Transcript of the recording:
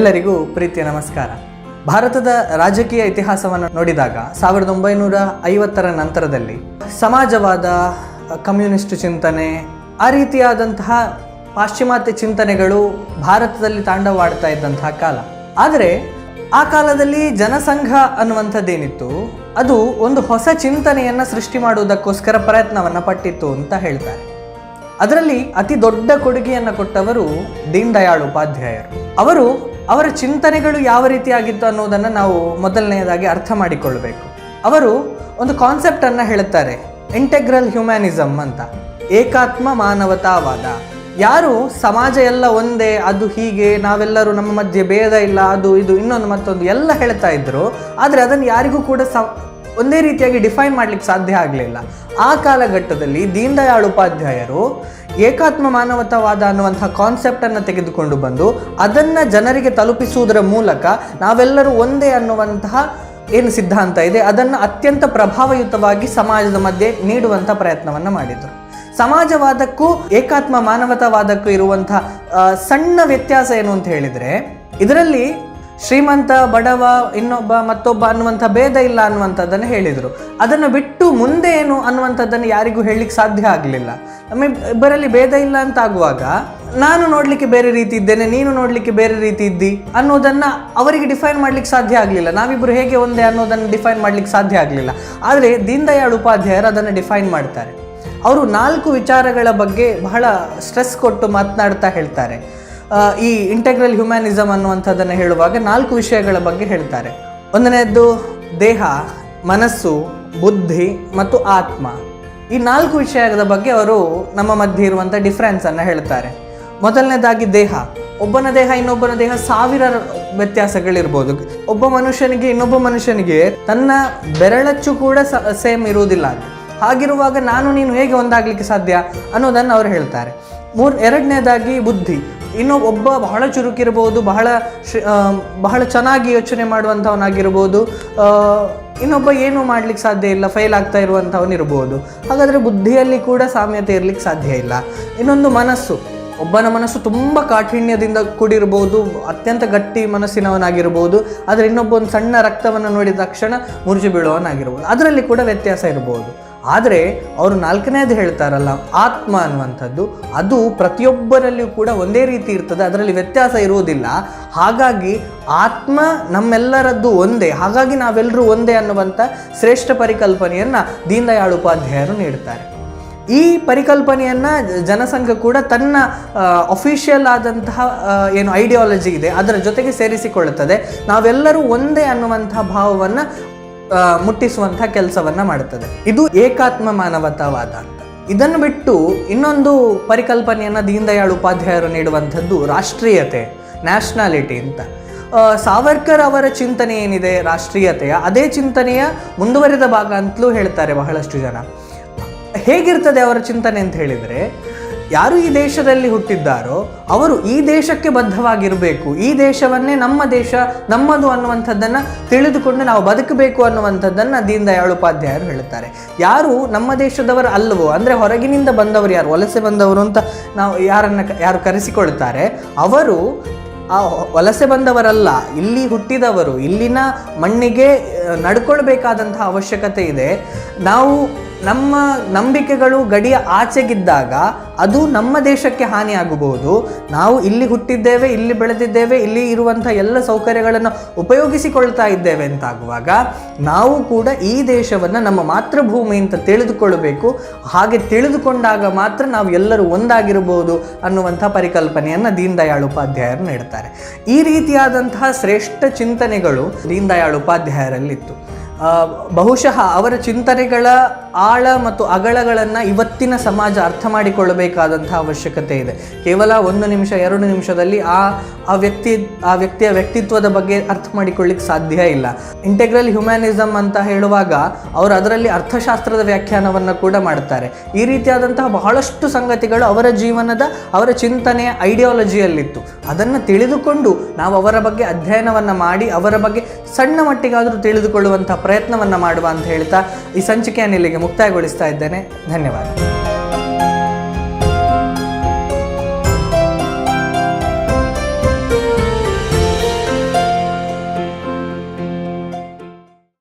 ಎಲ್ಲರಿಗೂ ಪ್ರೀತಿಯ ನಮಸ್ಕಾರ. ಭಾರತದ ರಾಜಕೀಯ ಇತಿಹಾಸವನ್ನು ನೋಡಿದಾಗ ಸಾವಿರದ ಒಂಬೈನೂರ ಐವತ್ತರ ನಂತರದಲ್ಲಿ ಸಮಾಜವಾದ ಕಮ್ಯುನಿಸ್ಟ್ ಚಿಂತನೆ, ಆ ರೀತಿಯಾದಂತಹ ಪಾಶ್ಚಿಮಾತ್ಯ ಚಿಂತನೆಗಳು ಭಾರತದಲ್ಲಿ ತಾಂಡವಾಡ್ತಾ ಇದ್ದಂತಹ ಕಾಲ. ಆದರೆ ಆ ಕಾಲದಲ್ಲಿ ಜನಸಂಘ ಅನ್ನುವಂಥದ್ದೇನಿತ್ತು, ಅದು ಒಂದು ಹೊಸ ಚಿಂತನೆಯನ್ನು ಸೃಷ್ಟಿ ಮಾಡುವುದಕ್ಕೋಸ್ಕರ ಪ್ರಯತ್ನವನ್ನು ಪಟ್ಟಿತ್ತು ಅಂತ ಹೇಳ್ತಾರೆ. ಅದರಲ್ಲಿ ಅತಿ ದೊಡ್ಡ ಕೊಡುಗೆಯನ್ನು ಕೊಟ್ಟವರು ದೀನ್ ದಯಾಳ್ ಉಪಾಧ್ಯಾಯರು. ಅವರು ಅವರ ಚಿಂತನೆಗಳು ಯಾವ ರೀತಿಯಾಗಿತ್ತು ಅನ್ನೋದನ್ನು ನಾವು ಮೊದಲನೆಯದಾಗಿ ಅರ್ಥ ಮಾಡಿಕೊಳ್ಳಬೇಕು ಅವರು ಒಂದು ಕಾನ್ಸೆಪ್ಟನ್ನು ಹೇಳುತ್ತಾರೆ ಇಂಟೆಗ್ರಲ್ ಹ್ಯುಮ್ಯಾನಿಸಮ್ ಅಂತ. ಏಕಾತ್ಮ ಮಾನವತಾವಾದ. ಯಾರು ಸಮಾಜ ಎಲ್ಲ ಒಂದೇ, ಅದು ಹೀಗೆ, ನಾವೆಲ್ಲರೂ ನಮ್ಮ ಮಧ್ಯೆ ಭೇದ ಇಲ್ಲ, ಅದು ಇದು, ಇನ್ನೊಂದು ಮತ್ತೊಂದು ಎಲ್ಲ ಹೇಳ್ತಾ ಇದ್ರು, ಆದರೆ ಅದನ್ನು ಯಾರಿಗೂ ಕೂಡ ಸ, ಒಂದೇ ರೀತಿಯಾಗಿ ಡಿಫೈನ್ ಮಾಡಲಿಕ್ಕೆ ಸಾಧ್ಯ ಆಗಲಿಲ್ಲ. ಆ ಕಾಲಘಟ್ಟದಲ್ಲಿ ದೀನ್ ದಯಾಳ್ ಉಪಾಧ್ಯಾಯರು ಏಕಾತ್ಮ ಮಾನವತಾವಾದ ಅನ್ನುವಂಥ ಕಾನ್ಸೆಪ್ಟನ್ನು ತೆಗೆದುಕೊಂಡು ಬಂದು ಅದನ್ನು ಜನರಿಗೆ ತಲುಪಿಸುವುದರ ಮೂಲಕ ನಾವೆಲ್ಲರೂ ಒಂದೇ ಅನ್ನುವಂತಹ ಏನು ಸಿದ್ಧಾಂತ ಇದೆ, ಅದನ್ನು ಅತ್ಯಂತ ಪ್ರಭಾವಯುತವಾಗಿ ಸಮಾಜದ ಮಧ್ಯೆ ನೀಡುವಂಥ ಪ್ರಯತ್ನವನ್ನು ಮಾಡಿದರು. ಸಮಾಜವಾದಕ್ಕೂ ಏಕಾತ್ಮ ಮಾನವತಾವಾದಕ್ಕೂ ಇರುವಂಥ ಸಣ್ಣ ವ್ಯತ್ಯಾಸ ಏನು ಅಂತ ಹೇಳಿದರೆ, ಇದರಲ್ಲಿ ಶ್ರೀಮಂತ ಬಡವ, ಇನ್ನೊಬ್ಬ ಮತ್ತೊಬ್ಬ ಅನ್ನುವಂಥ ಭೇದ ಇಲ್ಲ ಅನ್ನುವಂಥದ್ದನ್ನು ಹೇಳಿದರು. ಅದನ್ನು ಬಿಟ್ಟು ಮುಂದೆ ಏನು ಅನ್ನುವಂಥದ್ದನ್ನು ಯಾರಿಗೂ ಹೇಳಲಿಕ್ಕೆ ಸಾಧ್ಯ ಆಗಲಿಲ್ಲ. ನಮ್ಮ ಇಬ್ಬರಲ್ಲಿ ಭೇದ ಇಲ್ಲ ಅಂತ ಆಗುವಾಗ ನಾನು ನೋಡಲಿಕ್ಕೆ ಬೇರೆ ರೀತಿ ಇದ್ದೇನೆ, ನೀನು ನೋಡಲಿಕ್ಕೆ ಬೇರೆ ರೀತಿ ಇದ್ದಿ ಅನ್ನೋದನ್ನು ಅವರಿಗೆ ಡಿಫೈನ್ ಮಾಡಲಿಕ್ಕೆ ಸಾಧ್ಯ ಆಗಲಿಲ್ಲ. ನಾವಿಬ್ಬರು ಹೇಗೆ ಒಂದೇ ಅನ್ನೋದನ್ನು ಡಿಫೈನ್ ಮಾಡಲಿಕ್ಕೆ ಸಾಧ್ಯ ಆಗಲಿಲ್ಲ. ಆದರೆ ದೀನ್ ದಯಾಳ್ ಉಪಾಧ್ಯಾಯರು ಅದನ್ನು ಡಿಫೈನ್ ಮಾಡ್ತಾರೆ. ಅವರು ನಾಲ್ಕು ವಿಚಾರಗಳ ಬಗ್ಗೆ ಬಹಳ ಸ್ಟ್ರೆಸ್ ಕೊಟ್ಟು ಮಾತನಾಡ್ತಾ ಹೇಳ್ತಾರೆ. ಈ ಇಂಟೆಗ್ರಲ್ ಹ್ಯುಮ್ಯಾನಿಸಮ್ ಅನ್ನುವಂಥದ್ದನ್ನು ಹೇಳುವಾಗ ನಾಲ್ಕು ವಿಷಯಗಳ ಬಗ್ಗೆ ಹೇಳ್ತಾರೆ. ಒಂದನೆಯದ್ದು ದೇಹ, ಮನಸ್ಸು, ಬುದ್ಧಿ ಮತ್ತು ಆತ್ಮ. ಈ ನಾಲ್ಕು ವಿಷಯದ ಬಗ್ಗೆ ಅವರು ನಮ್ಮ ಮಧ್ಯೆ ಇರುವಂಥ ಡಿಫ್ರೆನ್ಸನ್ನು ಹೇಳ್ತಾರೆ. ಮೊದಲನೇದಾಗಿ ದೇಹ. ಒಬ್ಬನ ದೇಹ ಇನ್ನೊಬ್ಬನ ದೇಹ ಸಾವಿರ ವ್ಯತ್ಯಾಸಗಳಿರ್ಬೋದು. ಒಬ್ಬ ಮನುಷ್ಯನಿಗೆ ಇನ್ನೊಬ್ಬ ಮನುಷ್ಯನಿಗೆ ತನ್ನ ಬೆರಳಚ್ಚು ಕೂಡ ಸೇಮ್ ಇರುವುದಿಲ್ಲ. ಹಾಗಿರುವಾಗ ನಾನು ನೀನು ಹೇಗೆ ಒಂದಾಗಲಿಕ್ಕೆ ಸಾಧ್ಯ ಅನ್ನೋದನ್ನು ಅವರು ಹೇಳ್ತಾರೆ. ಮೂರ್, ಎರಡನೇದಾಗಿ ಬುದ್ಧಿ. ಇನ್ನು ಒಬ್ಬ ಬಹಳ ಚುರುಕಿರ್ಬೋದು, ಬಹಳ ಬಹಳ ಚೆನ್ನಾಗಿ ಯೋಚನೆ ಮಾಡುವಂಥವನಾಗಿರ್ಬೋದು ಇನ್ನೊಬ್ಬ ಏನೂ ಮಾಡ್ಲಿಕ್ಕೆ ಸಾಧ್ಯ ಇಲ್ಲ ಫೈಲ್ ಆಗ್ತಾ ಇರುವಂಥವನಿರ್ಬೋದು. ಹಾಗಾದರೆ ಬುದ್ಧಿಯಲ್ಲಿ ಕೂಡ ಸಾಮ್ಯತೆ ಇರಲಿಕ್ಕೆ ಸಾಧ್ಯ ಇಲ್ಲ. ಇನ್ನೊಂದು ಮನಸ್ಸು, ಒಬ್ಬನ ಮನಸ್ಸು ತುಂಬ ಕಾಠಿಣ್ಯದಿಂದ ಕೂಡಿರ್ಬೋದು, ಅತ್ಯಂತ ಗಟ್ಟಿ ಮನಸ್ಸಿನವನಾಗಿರ್ಬೋದು, ಆದರೆ ಇನ್ನೊಬ್ಬ ಒಂದು ಸಣ್ಣ ರಕ್ತವನ್ನು ನೋಡಿದ ತಕ್ಷಣ ಮುರುಜು ಬೀಳುವವನಾಗಿರ್ಬೋದು. ಅದರಲ್ಲಿ ಕೂಡ ವ್ಯತ್ಯಾಸ ಇರ್ಬೋದು. ಆದರೆ ಅವರು ನಾಲ್ಕನೇದು ಹೇಳ್ತಾರಲ್ಲ, ಆತ್ಮ ಅನ್ನುವಂಥದ್ದು, ಅದು ಪ್ರತಿಯೊಬ್ಬರಲ್ಲಿಯೂ ಕೂಡ ಒಂದೇ ರೀತಿ ಇರ್ತದೆ, ಅದರಲ್ಲಿ ವ್ಯತ್ಯಾಸ ಇರುವುದಿಲ್ಲ. ಹಾಗಾಗಿ ಆತ್ಮ ನಮ್ಮೆಲ್ಲರದ್ದು ಒಂದೇ, ಹಾಗಾಗಿ ನಾವೆಲ್ಲರೂ ಒಂದೇ ಅನ್ನುವಂಥ ಶ್ರೇಷ್ಠ ಪರಿಕಲ್ಪನೆಯನ್ನು ದೀನದಯಾಳ್ ಉಪಾಧ್ಯಾಯರು ನೀಡ್ತಾರೆ. ಈ ಪರಿಕಲ್ಪನೆಯನ್ನು ಜನಸಂಘ ಕೂಡ ತನ್ನ ಅಫಿಷಿಯಲ್ ಆದಂತಹ ಏನು ಐಡಿಯಾಲಜಿ ಇದೆ, ಅದರ ಜೊತೆಗೆ ಸೇರಿಸಿಕೊಳ್ಳುತ್ತದೆ. ನಾವೆಲ್ಲರೂ ಒಂದೇ ಅನ್ನುವಂಥ ಭಾವವನ್ನು ಮುಟ್ಟಿಸುವಂತಹ ಕೆಲಸವನ್ನ ಮಾಡುತ್ತದೆ. ಇದು ಏಕಾತ್ಮ ಮಾನವತಾವಾದ ಅಂತ. ಇದನ್ನು ಬಿಟ್ಟು ಇನ್ನೊಂದು ಪರಿಕಲ್ಪನೆಯನ್ನು ದೀನ್ ದಯಾಳ್ ಉಪಾಧ್ಯಾಯರು ನೀಡುವಂಥದ್ದು ರಾಷ್ಟ್ರೀಯತೆ, ನ್ಯಾಷನಾಲಿಟಿ ಅಂತ. ಸಾವರ್ಕರ್ ಅವರ ಚಿಂತನೆ ಏನಿದೆ? ರಾಷ್ಟ್ರೀಯತೆಯ. ಅದೇ ಚಿಂತನೆಯ ಮುಂದುವರಿದ ಭಾಗ ಅಂತಲೂ ಹೇಳ್ತಾರೆ ಬಹಳಷ್ಟು ಜನ. ಹೇಗಿರ್ತದೆ ಅವರ ಚಿಂತನೆ ಅಂತ ಹೇಳಿದರೆ ಯಾರು ಈ ದೇಶದಲ್ಲಿ ಹುಟ್ಟಿದ್ದಾರೋ ಅವರು ಈ ದೇಶಕ್ಕೆ ಬದ್ಧವಾಗಿರಬೇಕು. ಈ ದೇಶವನ್ನೇ ನಮ್ಮ ದೇಶ, ನಮ್ಮದು ಅನ್ನುವಂಥದ್ದನ್ನು ತಿಳಿದುಕೊಂಡು ನಾವು ಬದುಕಬೇಕು ಅನ್ನುವಂಥದ್ದನ್ನು ದೀನ್ ದಯಾಳ್ ಉಪಾಧ್ಯಾಯರು ಹೇಳುತ್ತಾರೆ. ಯಾರು ನಮ್ಮ ದೇಶದವರು ಅಲ್ಲವೋ ಅಂದರೆ ಹೊರಗಿನಿಂದ ಬಂದವರು ಯಾರು, ವಲಸೆ ಬಂದವರು ಅಂತ ನಾವು ಯಾರನ್ನು ಯಾರು ಕರೆಸಿಕೊಳ್ತಾರೆ, ಅವರು ಆ ವಲಸೆ ಬಂದವರಲ್ಲ, ಇಲ್ಲಿ ಹುಟ್ಟಿದವರು, ಇಲ್ಲಿನ ಮಣ್ಣಿಗೆ ನಡ್ಕೊಳ್ಬೇಕಾದಂತಹ ಅವಶ್ಯಕತೆ ಇದೆ. ನಾವು ನಮ್ಮ ನಂಬಿಕೆಗಳು ಗಡಿಯ ಆಚೆಗಿದ್ದಾಗ ಅದು ನಮ್ಮ ದೇಶಕ್ಕೆ ಹಾನಿಯಾಗಬಹುದು ನಾವು ಇಲ್ಲಿ ಹುಟ್ಟಿದ್ದೇವೆ, ಇಲ್ಲಿ ಬೆಳೆದಿದ್ದೇವೆ, ಇಲ್ಲಿ ಇರುವಂಥ ಎಲ್ಲ ಸೌಕರ್ಯಗಳನ್ನು ಉಪಯೋಗಿಸಿಕೊಳ್ತಾ ಇದ್ದೇವೆ ಅಂತಾಗುವಾಗ ನಾವು ಕೂಡ ಈ ದೇಶವನ್ನು ನಮ್ಮ ಮಾತೃಭೂಮಿ ಅಂತ ತಿಳಿದುಕೊಳ್ಳಬೇಕು. ಹಾಗೆ ತಿಳಿದುಕೊಂಡಾಗ ಮಾತ್ರ ನಾವು ಎಲ್ಲರೂ ಒಂದಾಗಿರಬಹುದು ಅನ್ನುವಂಥ ಪರಿಕಲ್ಪನೆಯನ್ನು ದೀನ್ ದಯಾಳ್ ಉಪಾಧ್ಯಾಯರು ನೀಡ್ತಾರೆ. ಈ ರೀತಿಯಾದಂತಹ ಶ್ರೇಷ್ಠ ಚಿಂತನೆಗಳು ದೀನ್ ದಯಾಳ್ ಆ, ಬಹುಶಃ ಅವರ ಚಿಂತನೆಗಳ ಆಳ ಮತ್ತು ಅಗಳಗಳನ್ನು ಇವತ್ತಿನ ಸಮಾಜ ಅರ್ಥ ಮಾಡಿಕೊಳ್ಳಬೇಕಾದಂತಹ ಅವಶ್ಯಕತೆ ಇದೆ. ಕೇವಲ ಒಂದು ನಿಮಿಷ, ಎರಡು ನಿಮಿಷದಲ್ಲಿ ಆ ಆ ವ್ಯಕ್ತಿ, ಆ ವ್ಯಕ್ತಿಯ ವ್ಯಕ್ತಿತ್ವದ ಬಗ್ಗೆ ಅರ್ಥ ಮಾಡಿಕೊಳ್ಳಿಕ್ಕೆ ಸಾಧ್ಯ ಇಲ್ಲ. ಇಂಟೆಗ್ರಲ್ ಹ್ಯುಮ್ಯಾನಿಸಮ್ ಅಂತ ಹೇಳುವಾಗ ಅವರು ಅದರಲ್ಲಿ ಅರ್ಥಶಾಸ್ತ್ರದ ವ್ಯಾಖ್ಯಾನವನ್ನು ಕೂಡ ಮಾಡ್ತಾರೆ. ಈ ರೀತಿಯಾದಂತಹ ಬಹಳಷ್ಟು ಸಂಗತಿಗಳು ಅವರ ಜೀವನದ, ಅವರ ಚಿಂತನೆಯ ಐಡಿಯಾಲಜಿಯಲ್ಲಿತ್ತು ಅದನ್ನು ತಿಳಿದುಕೊಂಡು ನಾವು ಅವರ ಬಗ್ಗೆ ಅಧ್ಯಯನವನ್ನು ಮಾಡಿ, ಅವರ ಬಗ್ಗೆ ಸಣ್ಣ ಮಟ್ಟಿಗಾದರೂ ತಿಳಿದುಕೊಳ್ಳುವಂಥ ಪ್ರಯತ್ನವನ್ನು ಮಾಡುವ ಅಂತ ಹೇಳ್ತಾ ಈ ಸಂಚಿಕೆಯನ್ನು ಇಲ್ಲಿಗೆ ಮುಕ್ತಾಯಗೊಳಿಸ್ತಾ ಇದ್ದೇನೆ. ಧನ್ಯವಾದ.